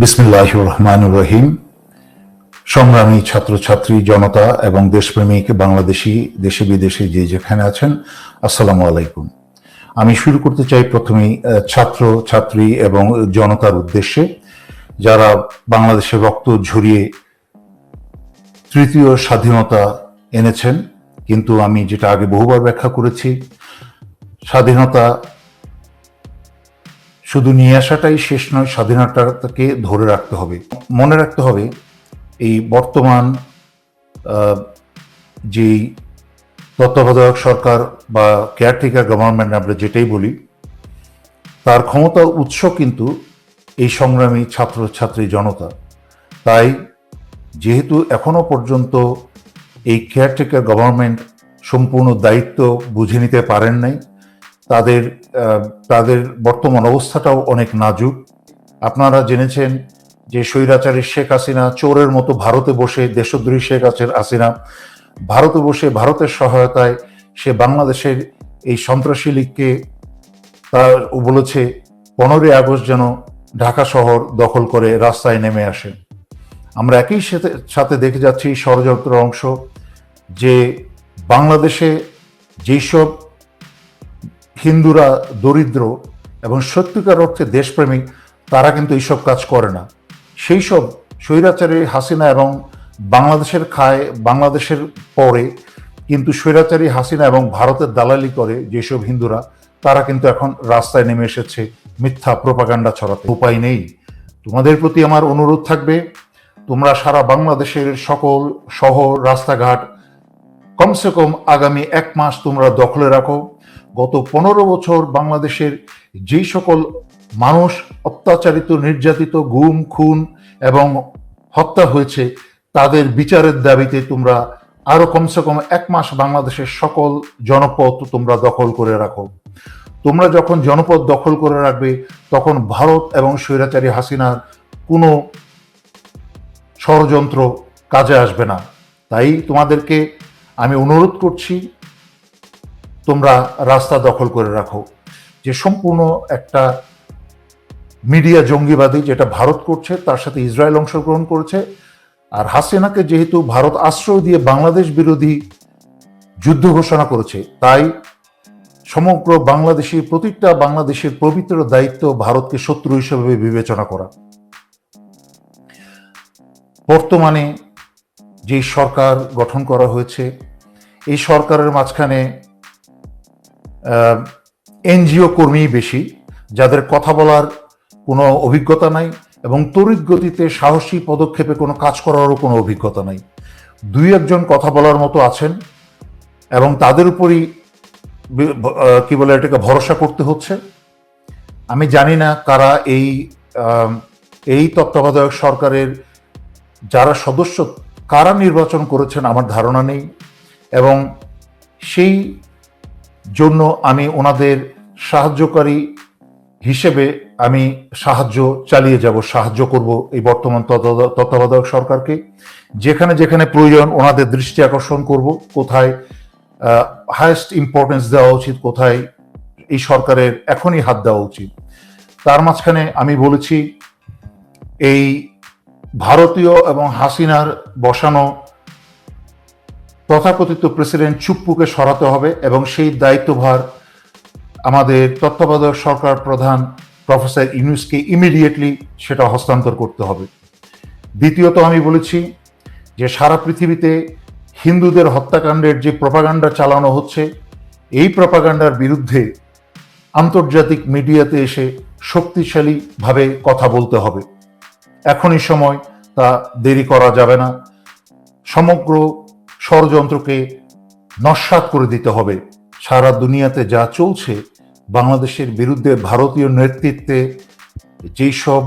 বিসমিল্লাহ রহমান রহিম। সংগ্রামী ছাত্রছাত্রী, জনতা এবং দেশপ্রেমিক, বাংলাদেশি, দেশে বিদেশে যে যেখানে আছেন, আসসালামু আলাইকুম। আমি শুরু করতে চাই প্রথমেই ছাত্র ছাত্রী এবং জনতার উদ্দেশ্যে, যারা বাংলাদেশের রক্ত ঝরিয়ে তৃতীয় স্বাধীনতা এনেছেন, কিন্তু আমি যেটা আগে বহুবার ব্যাখ্যা করেছি, স্বাধীনতা শুধু নিয়ে আসাটাই শেষ নয় স্বাধীনতাকে ধরে রাখতে হবে। মনে রাখতে হবে, এই বর্তমান যেই তত্ত্বাবধায়ক সরকার বা কেয়ারটেকার গভর্নমেন্ট আমরা যেটাই বলি, তার ক্ষমতার উৎস কিন্তু এই সংগ্রামী ছাত্রছাত্রী জনতা। তাই যেহেতু এখনও পর্যন্ত এই কেয়ারটেকার গভর্নমেন্ট সম্পূর্ণ দায়িত্ব বুঝে নিতে পারেন নাই তাদের তাদের বর্তমান অবস্থাটাও অনেক নাজুক। আপনারা জেনেছেন যে স্বৈরাচারী শেখ হাসিনা চোরের মতো ভারতে বসে, দেশদ্রোহী শেখ হাসিনা ভারতে বসে ভারতের সহায়তায় সে বাংলাদেশের এই সন্ত্রাসী লীগকে তার বলেছে, পনেরোই আগস্ট যেন ঢাকা শহর দখল করে রাস্তায় নেমে আসে। আমরা একই সাথে সাথে দেখে যাচ্ছি ষড়যন্ত্র অংশ যে বাংলাদেশে যেসব হিন্দুরা দরিদ্র এবং সত্যিকার অর্থে দেশপ্রেমিক, তারা কিন্তু এইসব কাজ করে না। সেই সব স্বৈরাচারী হাসিনা এবং বাংলাদেশের খায়, বাংলাদেশের পরে কিন্তু স্বৈরাচারী হাসিনা এবং ভারতের দালালি করে যেসব হিন্দুরা, তারা কিন্তু এখন রাস্তায় নেমে এসেছে মিথ্যা প্রপাগান্ডা ছড়াতে। উপায় নেই। তোমাদের প্রতি আমার অনুরোধ থাকবে, তোমরা সারা বাংলাদেশের সকল শহর, রাস্তাঘাট, কমসে কম আগামী এক মাস তোমরা দখলে রাখো। গত পনেরো বছর বাংলাদেশের যেই সকল মানুষ অত্যাচারিত, নির্যাতিত, গুম, খুন এবং হত্যা হয়েছে, তাদের বিচারের দাবিতে তোমরা আরও কমসে কম এক মাস বাংলাদেশের সকল জনপদ তোমরা দখল করে রাখো। তোমরা যখন জনপদ দখল করে রাখবে, তখন ভারত এবং স্বৈরাচারী হাসিনার কোনো ষড়যন্ত্র কাজে আসবে না। তাই তোমাদেরকে আমি অনুরোধ করছি তোমরা রাস্তা দখল করে রাখো। যে সম্পূর্ণ একটা মিডিয়া জঙ্গিবাদী যেটা ভারত করছে, তার সাথে ইসরায়েল অংশগ্রহণ করেছে। আর হাসিনাকে যেহেতু ভারত আশ্রয় দিয়ে বাংলাদেশ বিরোধী যুদ্ধ ঘোষণা করেছে, তাই সমগ্র বাংলাদেশি প্রতিটা বাংলাদেশের পবিত্র দায়িত্ব ভারতকে শত্রু হিসেবে বিবেচনা করা। বর্তমানে যে সরকার গঠন করা হয়েছে, এই সরকারের মাঝখানে এনজিও কর্মী বেশি, যাদের কথা বলার কোনো অভিজ্ঞতা নাই এবং তড়িৎ গতিতে সাহসী পদক্ষেপে কোনো কাজ করারও কোনো অভিজ্ঞতা নাই। দুই একজন কথা বলার মতো আছেন এবং তাদের উপরই কি বলে এটাকে ভরসা করতে হচ্ছে। আমি জানি না কারা এই এই তত্ত্বাবধায়ক সরকারের যারা সদস্য, কারা নির্বাচন করেছেন আমার ধারণা নেই এবং সেই জন্য আমি ওনাদের সাহায্যকারী হিসেবে আমি সাহায্য চালিয়ে যাব, সাহায্য করব এই বর্তমান তত্ত্বাবধা- তত্ত্বাবধায়ক সরকারকে। যেখানে যেখানে প্রয়োজন ওনাদের দৃষ্টি আকর্ষণ করব, কোথায় হায়েস্ট ইম্পর্টেন্স দেওয়া উচিত, কোথায় এই সরকারের এখনই হাত দেওয়া উচিত। তার মাঝখানে আমি বলেছি, এই ভারতীয় এবং হাসিনার বসানো তথাকথিত প্রেসিডেন্ট চুপ্পুকে সরাতে হবে এবং সেই দায়িত্বভার আমাদের তত্ত্বাবধায়ক সরকার প্রধান প্রফেসর ইউনুসকে ইমিডিয়েটলি সেটা হস্তান্তর করতে হবে। দ্বিতীয়ত আমি বলেছি যে সারা পৃথিবীতে হিন্দুদের হত্যাকাণ্ডের যে প্রপাগান্ডা চালানো হচ্ছে, এই প্রপাগান্ডার বিরুদ্ধে আন্তর্জাতিক মিডিয়াতে এসে শক্তিশালীভাবে কথা বলতে হবে। এখনই সময়, তা দেরি করা যাবে না। সমগ্র ষড়যন্ত্রকে নস্বাত করে দিতে হবে। সারা দুনিয়াতে যা চলছে, বাংলাদেশের বিরুদ্ধে ভারতীয় নেতৃত্বে যেই সব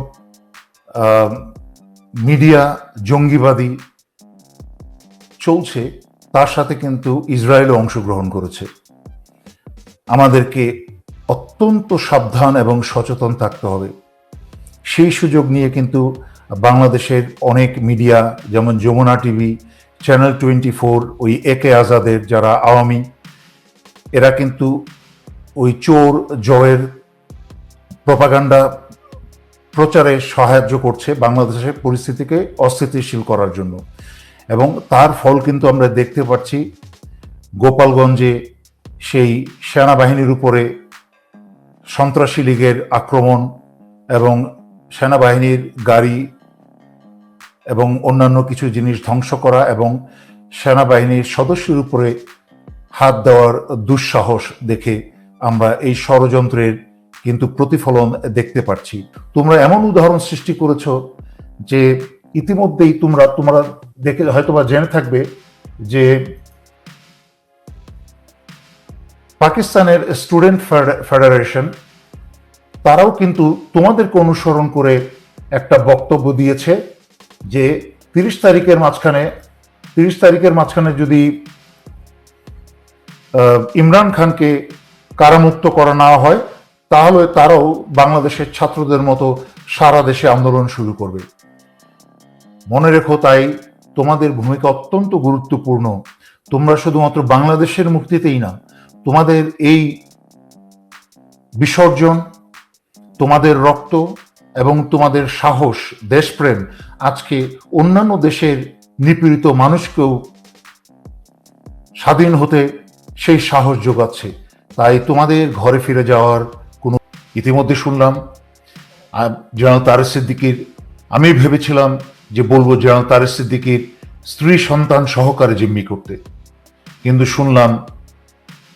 মিডিয়া জঙ্গিবাদী চলছে, তার সাথে কিন্তু ইসরায়েলও অংশগ্রহণ করেছে। আমাদেরকে অত্যন্ত সাবধান এবং সচেতন থাকতে হবে। সেই সুযোগ নিয়ে কিন্তু বাংলাদেশের অনেক মিডিয়া, যেমন Jamuna TV channel twenty four ওই একে আজাদের যারা আওয়ামী, এরা কিন্তু ওই চোর জয়ের প্রপাগান্ডা প্রচারে সাহায্য করছে বাংলাদেশের পরিস্থিতিকে অস্থিতিশীল করার জন্য। এবং তার ফল কিন্তু আমরা দেখতে পাচ্ছি গোপালগঞ্জে সেই সেনাবাহিনীর উপরে সন্ত্রাসী লীগের আক্রমণ এবং সেনাবাহিনীর গাড়ি এবং অন্যান্য কিছু জিনিস ধ্বংস করা এবং সেনাবাহিনীর সদস্যের উপরে হাত দেওয়ার দুঃসাহস দেখে আমরা এই ষড়যন্ত্রের কিন্তু প্রতিফলন দেখতে পাচ্ছি। তোমরা এমন উদাহরণ সৃষ্টি করেছ যে ইতিমধ্যেই তোমরা তোমরা দেখে হয়তোবা জেনে থাকবে যে পাকিস্তানের স্টুডেন্ট ফেডারেশন, তারাও কিন্তু তোমাদেরকে অনুসরণ করে একটা বক্তব্য দিয়েছে। যে তিরিশ তারিখের মাঝখানে, তিরিশ তারিখের মাঝখানে যদি ইমরান খানকে কারামুক্ত করা না হয়, তাহলে তারাও বাংলাদেশের ছাত্রদের মতো সারা দেশে আন্দোলন শুরু করবে। মনে রেখো তাই, তোমাদের ভূমিকা অত্যন্ত গুরুত্বপূর্ণ। তোমরা শুধুমাত্র বাংলাদেশের মুক্তিতেই না, তোমাদের এই বিসর্জন, তোমাদের রক্ত এবং তোমাদের সাহস, দেশপ্রেম, আজকে অন্যান্য দেশের নিপীড়িত মানুষকেও স্বাধীন হতে সেই সাহস যোগাচ্ছে। তাই তোমাদের ঘরে ফিরে যাওয়ার কোনো ইতিমধ্যে শুনলাম। জেনারেল তারেক সিদ্দিকির, আমি ভেবেছিলাম যে বলব জেনারেল তারেক সিদ্দিকির স্ত্রী সন্তান সহকারে জিম্মি করতে। কিন্তু শুনলাম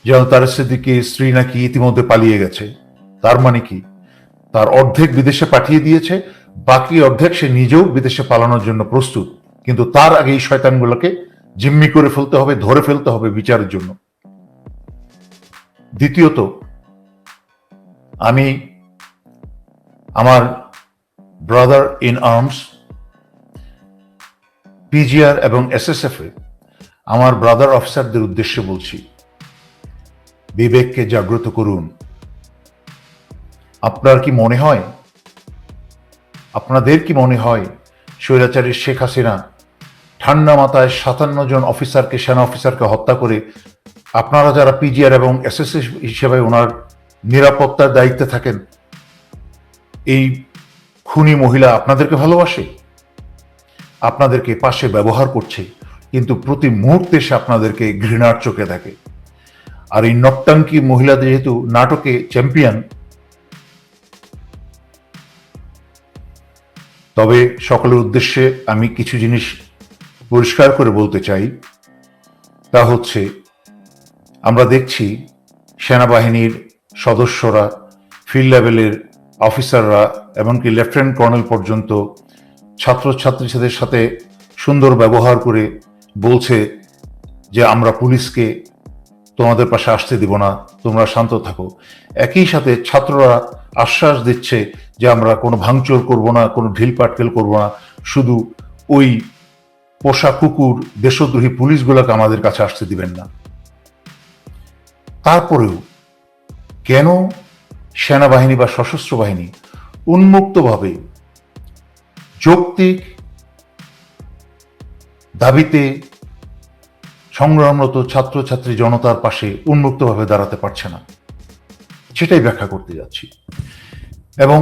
জেনারেল তারেক সিদ্দিকির স্ত্রী নাকি ইতিমধ্যে পালিয়ে গেছে। তার মানে কি? তার অর্ধেক বিদেশে পাঠিয়ে দিয়েছে, বাকি অর্ধেক সে নিজেও বিদেশে পালানোর জন্য প্রস্তুত। কিন্তু তার আগে এই শয়তানগুলোকে জিম্মি করে ফেলতে হবে, ধরে ফেলতে হবে বিচারের জন্য। দ্বিতীয়ত, আমি আমার ব্রাদার ইন আর্মস পিজিআর এবং এসএসএফ এ আমার ব্রাদার অফিসারদের উদ্দেশ্যে বলছি, বিবেককে জাগ্রত করুন। আপনার কি মনে হয়? আপনাদের কি মনে হয়? স্বৈরাচারী শেখ হাসিনা ঠান্ডা মাথায় সাতান্ন জন অফিসারকে, সেনা অফিসারকে হত্যা করে আপনারা যারা পিজিআর এবং এসএসএস হিসেবে ওনার নিরাপত্তার দায়িত্বে থাকেন, এই খুনি মহিলা আপনাদেরকে ভালোবাসে? আপনাদেরকে পাশে ব্যবহার করছে, কিন্তু প্রতি মুহূর্তে সে আপনাদেরকে ঘৃণার চোখে থাকে আর এই নট্টাঙ্কি মহিলা যেহেতু নাটকে চ্যাম্পিয়ন তবে সকলের উদ্দেশ্যে আমি কিছু জিনিস পরিষ্কার করে বলতে চাই। তা হচ্ছে, আমরা দেখছি সেনাবাহিনীর সদস্যরা ফিল্ড লেভেলের অফিসাররা এমনকি লেফটেন্যান্ট কর্নেল পর্যন্ত ছাত্রছাত্রীদের সাথে সুন্দর ব্যবহার করে বলছে যে, আমরা পুলিশকে তোমাদের পাশে আসতে দিব না, তোমরা শান্ত থাকো। একই সাথে ছাত্ররা আশ্বাস দিচ্ছে যে আমরা কোনো ভাঙচুর করব না, কোনো ঢিল পাটকেল করব না। শুধু ওই পোষা কুকুর, দেশদ্রোহী পুলিশগুলোকে আমাদের কাছে আসতে দিবেন না। তারপরেও কেন সেনাবাহিনী বা সশস্ত্র বাহিনী উন্মুক্তভাবে যৌক্তিক দাবিতে সংগ্রামরত ছাত্রছাত্রী জনতার পাশে উন্মুক্তভাবে দাঁড়াতে পারছে না? সেটাই ব্যাখ্যা করতে যাচ্ছি। এবং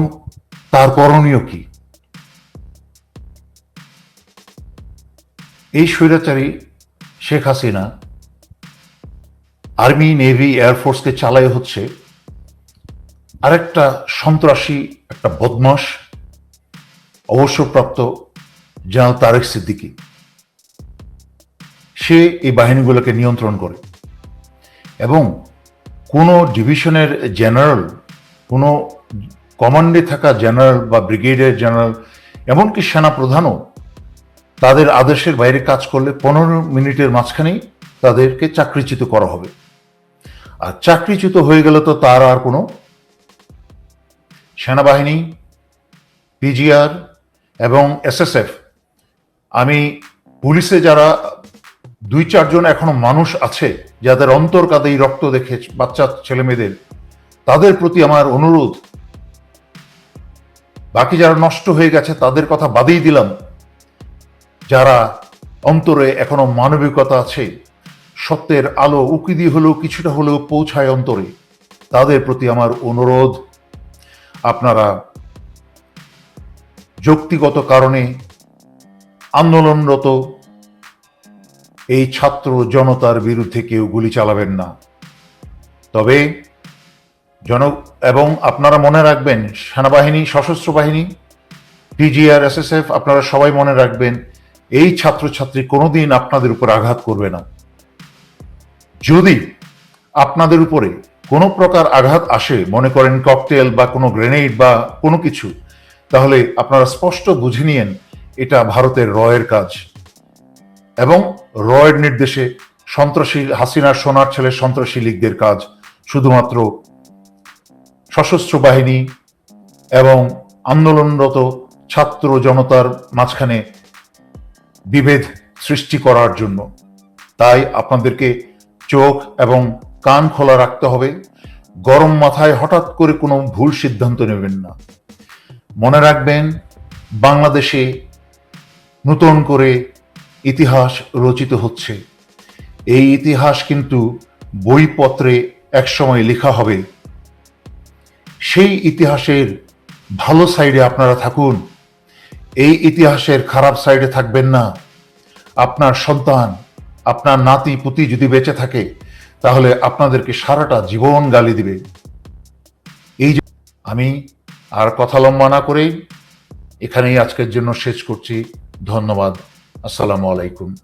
তার করণীয় কি? এই স্বৈরাচারী শেখ হাসিনা আর্মি, নেভি এয়ারফোর্সকে চালায় হচ্ছে আরেকটা সন্ত্রাসী, একটা বদমাস অবসরপ্রাপ্ত জেনারেল তারেক সিদ্দিকি। সে এই বাহিনীগুলোকে নিয়ন্ত্রণ করে এবং কোনো ডিভিশনের জেনারেল, কোনো কমান্ডে থাকা জেনারেল বা ব্রিগেডিয়ার জেনারেল, এমনকি সেনাপ্রধানও তাদের আদেশের বাইরে কাজ করলে পনেরো মিনিটের মাঝখানেই তাদেরকে চাকরিচ্যুত করা হবে। আর চাকরিচ্যুত হয়ে গেলে তো তার আর কোনো সেনাবাহিনী, পিজিআর এবং এসএসএফ। আমি পুলিশে যারা দুই চারজন এখনও মানুষ আছে, যাদের অন্তর এই রক্ত দেখে বাচ্চা ছেলে মেয়েদের তাদের প্রতি আমার অনুরোধ বাকি যারা নষ্ট হয়ে গেছে, তাদের কথা বাদেই দিলাম। যারা অন্তরে এখনও মানবিকতা আছে, সত্যের আলো উকি দিয়ে হলেও, কিছুটা হলেও পৌঁছায় অন্তরে, তাদের প্রতি আমার অনুরোধ। আপনারা যৌক্তিগত কারণে আন্দোলনরত এই ছাত্র জনতার বিরুদ্ধে কেউ গুলি চালাবেন না। তবে জন এবং আপনারা মনে রাখবেন, সেনাবাহিনী, সশস্ত্র বাহিনী পিজিআর এসএসএফ আপনারা সবাই মনে রাখবেন, এই ছাত্রছাত্রী কোনোদিন আপনাদের উপর আঘাত করবে না। যদি আপনাদের উপরে কোনো প্রকার আঘাত আসে, মনে করেন ককটেল বা কোনো গ্রেনেড বা কোনো কিছু, তাহলে আপনারা স্পষ্ট বুঝে নিয়েন, এটা ভারতের রয়ের কাজ। এবং রয়ের নির্দেশে সন্ত্রাসী, হাসিনার সোনার ছেলে সন্ত্রাসী লীগদের কাজ, শুধুমাত্র সশস্ত্র বাহিনী এবং আন্দোলনরত ছাত্র জনতার মাঝখানে বিভেদ সৃষ্টি করার জন্য। তাই আপনাদেরকে চোখ এবং কান খোলা রাখতে হবে। গরম মাথায় হঠাৎ করে কোনো ভুল সিদ্ধান্ত নেবেন না। মনে রাখবেন, বাংলাদেশে নতুন করে ইতিহাস রচিত হচ্ছে। এই ইতিহাস কিন্তু বইপত্রে একসময় লেখা হবে। সেই ইতিহাসের ভালো সাইডে আপনারা থাকুন। এই ইতিহাসের খারাপ সাইডে থাকবেন না। আপনার সন্তান, আপনার নাতি, পুতি যদি বেঁচে থাকে, তাহলে আপনাদেরকে সারাটা জীবন গালি দিবে। এই যে আমি আর কথা লম্বা না করেই এখানেই আজকের জন্য শেষ করছি। ধন্যবাদ। আসসালামু আলাইকুম।